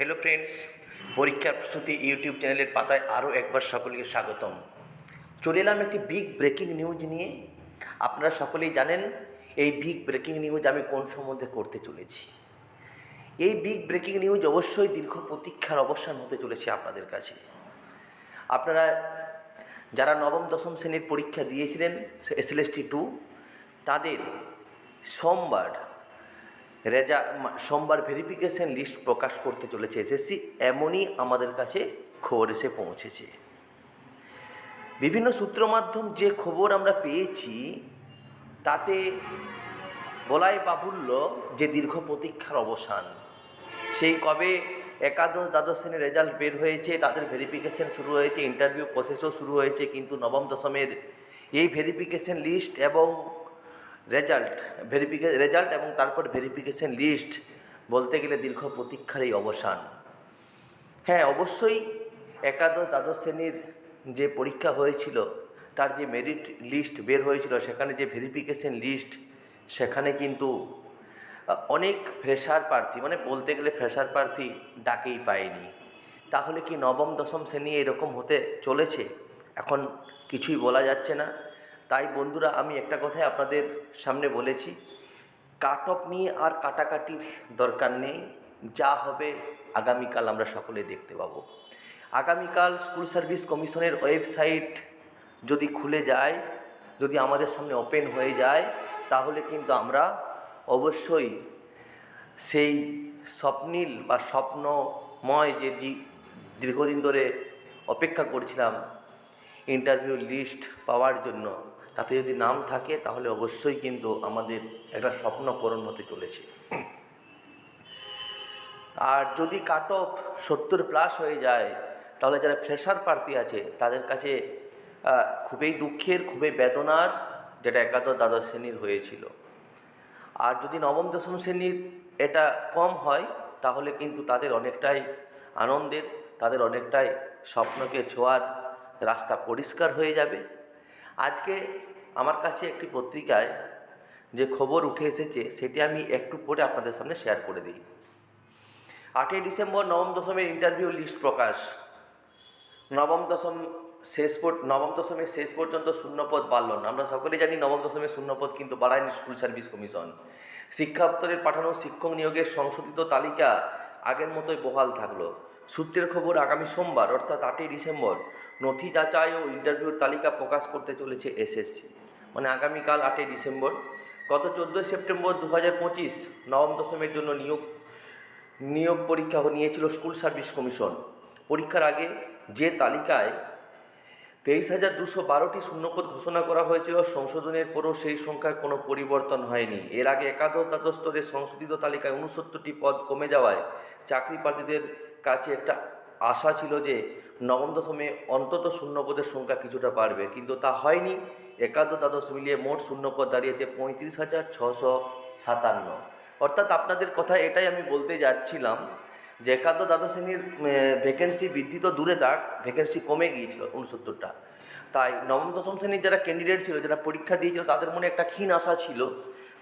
Hello friends পরীক্ষার প্রস্তুতি YouTube চ্যানেলের পাতায় আরও একবার সকলকে স্বাগতম। চলে এলাম একটি বিগ ব্রেকিং নিউজ নিয়ে। আপনারা সকলেই জানেন এই বিগ ব্রেকিং নিউজ আমি কোন সম্বন্ধে করতে চলেছি। এই বিগ ব্রেকিং নিউজ অবশ্যই দীর্ঘ প্রতীক্ষার অবসান হতে চলেছে আপনাদের কাছে। আপনারা যারা নবম, দশম শ্রেণির পরীক্ষা দিয়েছিলেন এসএলএসটি টু তাদের সোমবার রেজা সোমবার ভেরিফিকেশন লিস্ট প্রকাশ করতে চলেছে এসএসসি এমনই আমাদের কাছে খবর এসে পৌঁছেছে। বিভিন্ন সূত্র মাধ্যম যে খবর আমরা পেয়েছি, তাতে বলাই বাহুল্য যে দীর্ঘ প্রতীক্ষার অবসান। সেই কবে একাদশ দ্বাদশ শ্রেণির রেজাল্ট বের হয়েছে, তাদের ভেরিফিকেশন শুরু হয়েছে ইন্টারভিউ প্রসেসও শুরু হয়েছে, কিন্তু নবম দশমের এই ভেরিফিকেশন লিস্ট এবং রেজাল্ট ভেরিফিকে রেজাল্ট এবং তারপর ভেরিফিকেশন লিস্ট বলতে গেলে দীর্ঘ প্রতীক্ষার এই অবসান। হ্যাঁ অবশ্যই একাদশ, দ্বাদশ শ্রেণির যে পরীক্ষা হয়েছিল, তার যে মেরিট লিস্ট বের হয়েছিল, সেখানে যে ভেরিফিকেশন লিস্ট সেখানে কিন্তু অনেক ফ্রেশার প্রার্থী মানে বলতে গেলে ফ্রেশার প্রার্থী ডাকেই পায়নি। তাহলে কি নবম, দশম শ্রেণি এরকম হতে চলেছে? এখন কিছুই বলা যাচ্ছে না। তাই বন্ধুরা আমি একটা কথাই আপনাদের সামনে বলেছি কাট অফ নিয়ে আর কাটাকাটির দরকার নেই, যা হবে আগামীকাল আমরা সকলে দেখতে পাবো। আগামীকাল স্কুল সার্ভিস কমিশনের ওয়েবসাইট যদি খুলে যায়, যদি আমাদের সামনে ওপেন হয়ে যায়, তাহলে কিন্তু আমরা অবশ্যই সেই স্বপ্নীল বা স্বপ্নময় যে দীর্ঘদিন ধরে অপেক্ষা করছিলাম, ইন্টারভিউ লিস্ট পাওয়ার জন্য তাতে যদি নাম থাকে, তাহলে অবশ্যই কিন্তু আমাদের একটা স্বপ্ন পূরণ হতে চলেছে। আর যদি কাট অফ সত্তর প্লাস হয়ে যায়, তাহলে যারা ফ্রেশার প্রার্থী আছে, তাদের কাছে খুবই দুঃখের, খুবই বেদনার যেটা একাদশ দ্বাদশ শ্রেণির হয়েছিল। আর যদি নবম, দশম শ্রেণির এটা কম হয়, তাহলে কিন্তু তাদের অনেকটাই আনন্দের, তাদের অনেকটাই স্বপ্নকে ছোঁয়ার রাস্তা পরিষ্কার হয়ে যাবে। আজকে আমার কাছে একটি পত্রিকায় যে খবর উঠে এসেছে, সেটি আমি একটু পরে আপনাদের সামনে শেয়ার করে দিই। আটই ডিসেম্বর নবম দশমের ইন্টারভিউ লিস্ট প্রকাশ। নবম দশম শেষ নবম দশমের শেষ পর্যন্ত শূন্যপদ বাড়ল না। আমরা সকলেই জানি নবম দশমের শূন্যপদ কিন্তু বাড়ায়নি স্কুল সার্ভিস কমিশন শিক্ষা দপ্তরের পাঠানো শিক্ষক নিয়োগের সংশোধিত তালিকা আগের মতোই বহাল থাকল। সূত্রের খবর, আগামী সোমবার, অর্থাৎ আটই ডিসেম্বর, নথি যাচাই ও ইন্টারভিউর তালিকা প্রকাশ করতে চলেছে এসএসসি। মানে আগামীকাল আটই ডিসেম্বর। গত চোদ্দোই সেপ্টেম্বর দু হাজার পঁচিশ, নবম দশমের জন্য নিয়োগ নিয়োগ পরীক্ষা নিয়েছিল স্কুল সার্ভিস কমিশন। পরীক্ষার আগে যে তালিকায় তেইশ হাজার দুশো বারোটি শূন্যপদ ঘোষণা করা হয়েছিল, সংশোধনের পরও সেই সংখ্যায় কোনো পরিবর্তন হয়নি। এর আগে একাদশ দ্বাদশ স্তরে সংশোধিত তালিকায় উনসত্তরটি পদ কমে যাওয়ায় চাকরি প্রার্থীদের কাছে একটা আশা ছিল যে নবম দশমে অন্তত শূন্যপদের সংখ্যা কিছুটা বাড়বে। কিন্তু তা হয়নি। একাদশ দ্বাদশ মিলিয়ে মোট শূন্যপদ দাঁড়িয়েছে পঁয়ত্রিশ হাজার ছশো সাতান্ন। অর্থাৎ আপনাদের কথা এটাই আমি বলতে যাচ্ছিলাম যে একাদশ দ্বাদশ শ্রেণির ভ্যাকেন্সি বৃদ্ধি তো দূরে থাক ভ্যাকেন্সি কমে গিয়েছিল উনসত্তরটা তাই নবম, দশম শ্রেণির যারা ক্যান্ডিডেট ছিল, যারা পরীক্ষা দিয়েছিল, তাদের মনে একটা ক্ষীণ আশা ছিল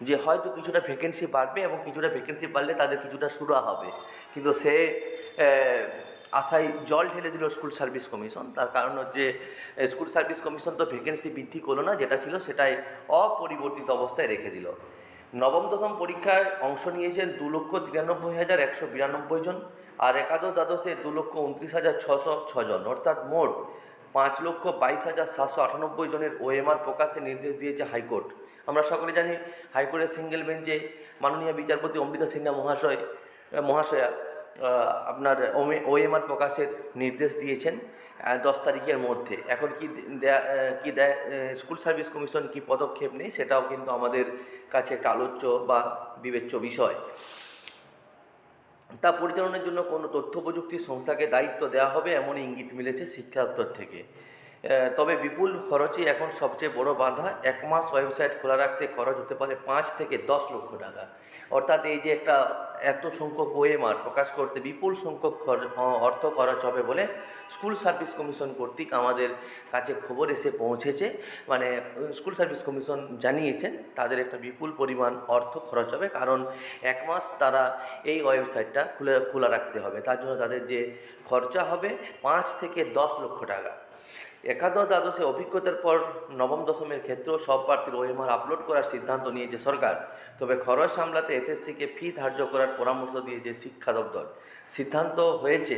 যে হয়তো কিছুটা ভ্যাকেন্সি বাড়বে এবং কিছুটা ভ্যাকেন্সি বাড়লে তাদের কিছুটা সুরা হবে। কিন্তু সে আশায় জল ঢেলে দিল স্কুল সার্ভিস কমিশন তার কারণ হচ্ছে স্কুল সার্ভিস কমিশন তো ভ্যাকেন্সি বৃদ্ধি করল না, যেটা ছিল সেটাই অপরিবর্তিত অবস্থায় রেখে দিল। নবম দশম পরীক্ষায় অংশ নিয়েছেন দু লক্ষ তিরানব্বই হাজার একশো বিরানব্বই জন আর একাদশ দ্বাদশে দু লক্ষ উনত্রিশ হাজার ছশো ছজন অর্থাৎ মোট পাঁচ লক্ষ বাইশ হাজার সাতশো আটানব্বই জনের ওএমআর প্রকাশে নির্দেশ দিয়েছে হাইকোর্ট। আমরা সকলে জানি হাইকোর্টের সিঙ্গেল বেঞ্চে মাননীয় বিচারপতি অমৃতা সিনহা মহাশয়, মহাশয়া আপনার ওএমআর প্রকাশের নির্দেশ দিয়েছেন। দশ তারিখের মধ্যে। এখন কি দেয়া কি দেয় স্কুল সার্ভিস কমিশন কি পদক্ষেপ নেই সেটাও কিন্তু আমাদের কাছে একটা আলোচ্য বা বিবেচ্য বিষয়। তা পরিচালনার জন্য কোনো তথ্য প্রযুক্তি সংস্থাকে দায়িত্ব দেওয়া হবে এমন ইঙ্গিত মিলেছে শিক্ষা দপ্তর থেকে। তবে বিপুল খরচই এখন সবচেয়ে বড় বাধা, এক মাস ওয়েবসাইট খোলা রাখতে খরচ হতে পারে পাঁচ থেকে দশ লক্ষ টাকা। অর্থাৎ এই যে একটা এত সংখ্যক ওএমআর প্রকাশ করতে বিপুল সংখ্যক অর্থ খরচ হবে বলে স্কুল সার্ভিস কমিশন কর্তৃক আমাদের কাছে খবর এসে পৌঁছেছে। মানে স্কুল সার্ভিস কমিশন জানিয়েছেন তাদের একটা বিপুল পরিমাণ অর্থ খরচ হবে কারণ এক মাস তারা এই ওয়েবসাইটটা খুলে, খোলা রাখতে হবে। তার জন্য তাদের যে খরচা হবে পাঁচ থেকে দশ লক্ষ টাকা। একাদশ দ্বাদশে অভিজ্ঞতার পর নবম দশমের ক্ষেত্রেও সব প্রার্থীর ওএমআর আপলোড করার সিদ্ধান্ত নিয়েছে সরকার। তবে খরচ সামলাতে এসএসসিকে ফি ধার্য করার পরামর্শ দিয়েছে শিক্ষা দপ্তর। সিদ্ধান্ত হয়েছে,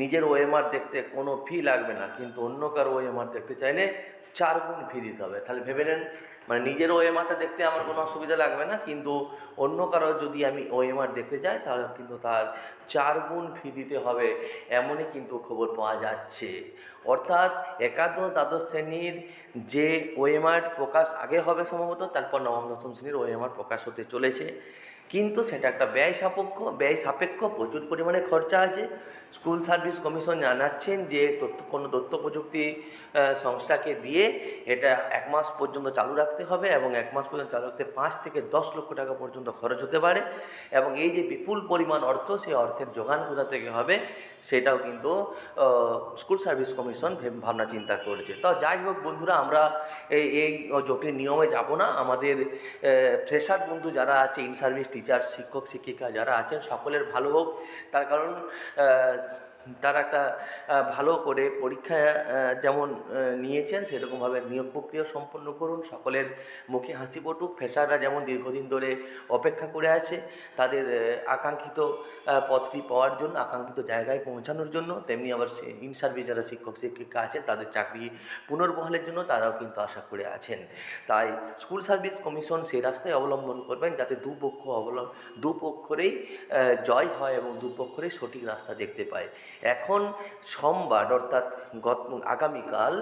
নিজের ওএমআর দেখতে কোনো ফি লাগবে না, কিন্তু অন্য কারও ওএমআর দেখতে চাইলে চার গুণ ফি দিতে হবে। তাহলে ভেবে নেন মানে নিজের ওএমআরটা দেখতে আমার কোনো অসুবিধা লাগবে না, কিন্তু অন্য কারও যদি আমি ওএমআর দেখতে যাই, তাহলে কিন্তু তার চার গুণ ফি দিতে হবে, এমনই কিন্তু খবর পাওয়া যাচ্ছে। অর্থাৎ একাদশ দ্বাদশ শ্রেণির যে ওএমআর প্রকাশ আগে হবে সম্ভবত, তারপর নবম, দশম শ্রেণির ওএমআর প্রকাশ হতে চলেছে। কিন্তু সেটা একটা ব্যয় সাপেক্ষ ব্যয় সাপেক্ষ, প্রচুর পরিমাণে খরচা আছে। স্কুল সার্ভিস কমিশন জানাচ্ছেন যে তথ্য, কোনো তথ্য প্রযুক্তি সংস্থাকে দিয়ে এটা এক মাস পর্যন্ত চালু রাখতে হবে এবং এক মাস পর্যন্ত চালু রাখতে পাঁচ থেকে দশ লক্ষ টাকা পর্যন্ত খরচ হতে পারে এবং এই যে বিপুল পরিমাণ অর্থ, সেই অর্থের যোগান কোথা থেকে হবে সেটাও কিন্তু স্কুল সার্ভিস কমিশন ভেব- ভাবনা চিন্তা করেছে। তো যাই হোক বন্ধুরা, আমরা এই এই জটিল নিয়মে যাব না। আমাদের ফ্রেশার বন্ধু যারা আছে, ইন সার্ভিস টিচার শিক্ষক শিক্ষিকা যারা আছেন সকলের ভালো হোক। তার কারণ তারা একটা ভালো করে পরীক্ষা যেমন নিয়েছেন, সেরকমভাবে নিয়োগ প্রক্রিয়া সম্পন্ন করুন। সকলের মুখে হাসি ফুটুক ফ্রেশাররা যেমন দীর্ঘদিন ধরে অপেক্ষা করে আছে, তাদের আকাঙ্ক্ষিত পথটি পাওয়ার জন্য, আকাঙ্ক্ষিত জায়গায় পৌঁছানোর জন্য, তেমনি আবার ইন সার্ভিস যারা শিক্ষক, শিক্ষিকা আছেন, তাদের চাকরি পুনর্বহালের জন্য তারাও কিন্তু আশা করে আছেন। তাই স্কুল সার্ভিস কমিশন সেই রাস্তায় অবলম্বন করবেন, যাতে দুপক্ষ অবলম্ব, দুপক্ষরেই জয় হয় এবং দুপক্ষরেই সঠিক রাস্তা দেখতে পায়। এখন সোমবার অর্থাৎ গত আগামীকাল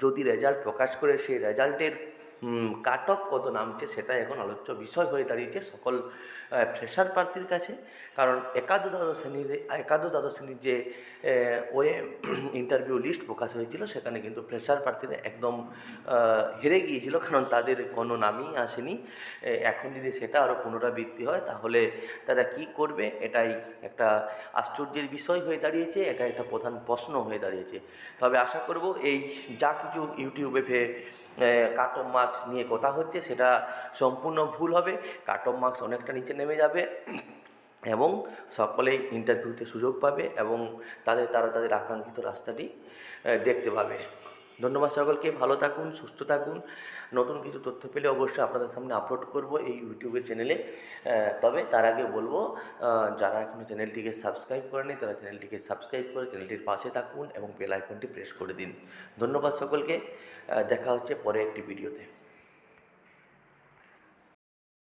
যদি রেজাল্ট প্রকাশ করে সেই রেজাল্টের কাট অফ কত নামছে সেটা এখন আলোচ্য বিষয় হয়ে দাঁড়িয়েছে সকল ফ্রেশার প্রার্থীর কাছে। কারণ একাদশ দ্বাদশ শ্রেণির, একাদশ দ্বাদশ শ্রেণির যে ওয়ে ইন্টারভিউ লিস্ট প্রকাশ হয়েছিল সেখানে কিন্তু ফ্রেশার প্রার্থীরা একদম হেরে গিয়েছিল। কারণ তাদের কোনো নামই আসেনি। এখন যদি সেটা আরও পুনরাবৃত্তি হয় তাহলে তারা কি করবে? এটাই একটা আশ্চর্যের বিষয় হয়ে দাঁড়িয়েছে। এটা একটা প্রধান প্রশ্ন হয়ে দাঁড়িয়েছে। তবে আশা করব এই যা কিছু ইউটিউবে ফে অফ মার্কস নিয়ে কথা হচ্ছে, সেটা সম্পূর্ণ ভুল হবে। কাট অফ মার্কস অনেকটা নিচে নেমে যাবে এবং সকলেই ইন্টারভিউতে সুযোগ পাবে এবং তাদের, তারা তাদের আকাঙ্ক্ষিত রাস্তাটি দেখতে পাবে। ধন্যবাদ সকলকে, ভালো থাকুন, সুস্থ থাকুন। নতুন কিছু তথ্য পেলে অবশ্যই আপনাদের সামনে আপলোড করব এই ইউটিউবের চ্যানেলে তবে তার আগে বলব যারা এখনও চ্যানেলটিকে সাবস্ক্রাইব করেনি তারা চ্যানেলটিকে সাবস্ক্রাইব করে চ্যানেলটির পাশে থাকুন এবং বেল আইকনটি প্রেস করে দিন। ধন্যবাদ সকলকে দেখা হচ্ছে পরে একটি ভিডিওতে